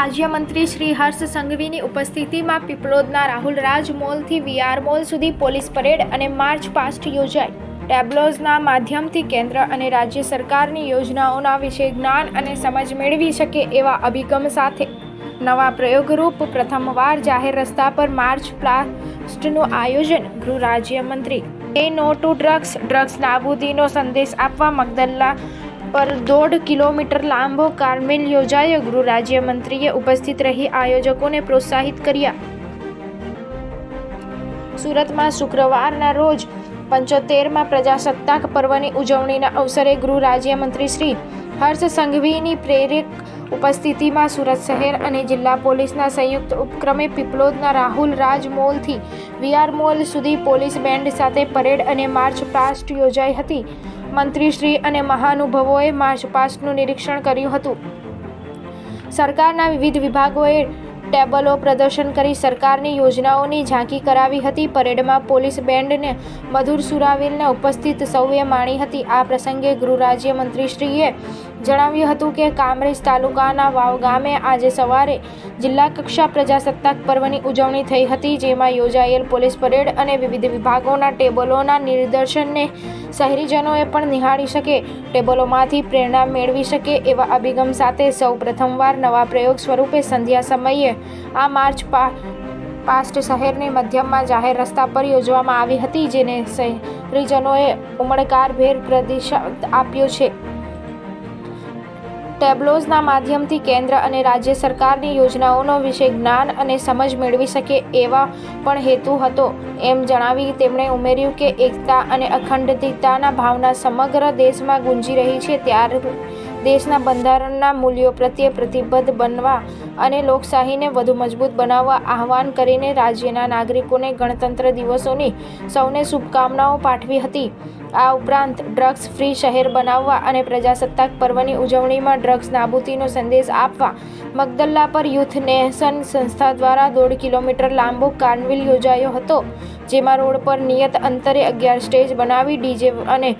રાજ્યમંત્રી શ્રી હર્ષ સંઘવીની ઉપસ્થિતિમાં પીપળોદના રાહુલ રાજ મોલથી વીઆર મોલ સુધી પોલીસ પરેડ અને માર્ચ પાસ્ટ યોજાઈ. ટેબ્લોઝના માધ્યમથી કેન્દ્ર અને રાજ્ય સરકારની યોજનાઓના વિશે જ્ઞાન અને સમજ મેળવી શકે એવા અભિગમ સાથે. નવા પ્રયોગરૂપ પ્રથમવાર જાહેર રસ્તા પર માર્ચ પ્લાસ્ટનું આયોજન ગૃહ રાજ્યમંત્રી. એ નો ટુ ડ્રગ્સ ડ્રગ્સ નાબૂદીનો સંદેશ આપવા મગદલ્લા પર દોઢ કિલોમીટર લાંબો કારમેલ યોજાયો. ગૃહ રાજ્યમંત્રીએ ઉપસ્થિત રહી આયોજકોને પ્રોત્સાહિત કર્યા. સુરતમાં શુક્રવારના રોજ પંચોતેરમાં પ્રજાસત્તાક પર્વની ઉજવણીના અવસરે ગૃહ રાજ્યમંત્રી શ્રી હર્ષ સંઘવીની પ્રેરક ઉપસ્થિતિમાં સુરત શહેર અને જિલ્લા પોલીસના સંયુક્ત ઉપક્રમે પીપલોદના રાહુલ રાજ મોલથી વીઆર મોલ સુધી પોલીસ બેન્ડ સાથે પરેડ અને માર્ચ પાસ્ટ યોજાઈ હતી. મંત્રીશ્રી અને મહાનુભાવોએ માર્ચ પાસ્ટનું નિરીક્ષણ કર્યું હતું. સરકારના વિવિધ વિભાગોએ ટેબલો પ્રદર્શન કરી સરકારની યોજનાઓની ઝાંકી કરાવી હતી. પરેડમાં પોલીસ બેન્ડને મધુર સુરાવીલને ઉપસ્થિત સૌએ માણી હતી. આ પ્રસંગે ગૃહ રાજ્યમંત્રીશ્રીએ જણાવ્યું હતું કે કામરેજ તાલુકાના વાવ ગામે આજે સવારે જિલ્લા કક્ષા પ્રજાસત્તાક પર્વની ઉજવણી થઈ હતી, જેમાં યોજાયેલ પોલીસ પરેડ અને વિવિધ વિભાગોના ટેબલોના નિદર્શનને શહેરીજનોએ પણ નિહાળી શકે, ટેબલોમાંથી પ્રેરણા મેળવી શકે એવા અભિગમ સાથે સૌ પ્રથમવાર નવા પ્રયોગ સ્વરૂપે સંધ્યા સમયે આ માર્ચ પાસ્ટ શહેરની મધ્યમાં જાહેર રસ્તા પર યોજવામાં આવી હતી, જેને શહેરીજનોએ ઉમળકારભેર પ્રતિસાદ આપ્યો છે. ટેબ્લોઝના માધ્યમથી કેન્દ્ર અને રાજ્ય સરકારની યોજનાઓનો વિશે જ્ઞાન અને સમજ મેળવી શકે એવા પણ હેતુ હતો. એમ જણાવી તેમણે ઉમેર્યું કે, એકતા અને અખંડિતતાના ભાવના સમગ્ર દેશમાં ગુંજી રહી છે, ત્યારે દેશના બંધારણના મૂલ્યો પ્રત્યે પ્રતિબદ્ધ બનવા અને લોકશાહીને વધુ મજબૂત બનાવવા આહવાન કરીને રાજ્યના નાગરિકોને ગણતંત્ર દિવસોની સૌને શુભકામનાઓ પાઠવી હતી. આ ઉપરાંત ડ્રગ્સ ફ્રી શહેર બનાવવા અને પ્રજાસત્તાક પર્વની ઉજવણીમાં ડ્રગ્સ નાબૂદીનો સંદેશ આપવા મગદલ્લા પર યુથ નેશન સંસ્થા દ્વારા દોઢ કિલોમીટર લાંબો કાર્નવિલ યોજાયો હતો, જેમાં રોડ પર નિયત અંતરે અગિયાર સ્ટેજ બનાવી ડીજે અને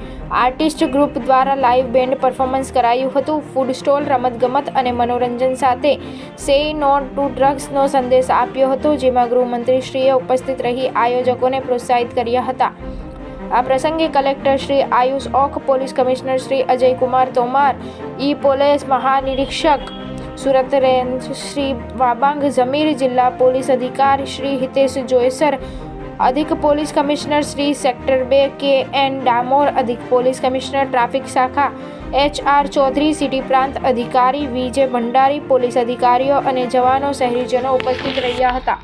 આર્ટિસ્ટ ગ્રુપ દ્વારા લાઇવ બેન્ડ પરફોર્મન્સ કરાયું હતું. ફૂડ સ્ટોલ, રમતગમત અને મનોરંજન સાથે સે નો ટુ ડ્રગ્સનો સંદેશ આપ્યો હતો, જેમાં ગૃહમંત્રીશ્રીએ ઉપસ્થિત રહી આયોજકોને પ્રોત્સાહિત કર્યા હતા. આ પ્રસંગે collector Shri Ayush Okh, police commissioner Shri Ajaykumar Tomar ઈ પોલીસ મહાનિરીક્ષક સુરત રેન્જ શ્રી વાબાંગ જમીર, જિલ્લા પોલીસ અધિકારી શ્રી હિતેશ જોયસર અધિક પોલીસ કમિશનર શ્રી સેક્ટર બે કે એન ડામોર, અધિક પોલીસ કમિશનર ટ્રાફિક શાખા એચ આર ચૌધરી, સિટી પ્રાંત અધિકારી વિજય ભંડારી, પોલીસ અધિકારીઓ અને જવાનો શહેરીજનો ઉપસ્થિત રહ્યા હતા.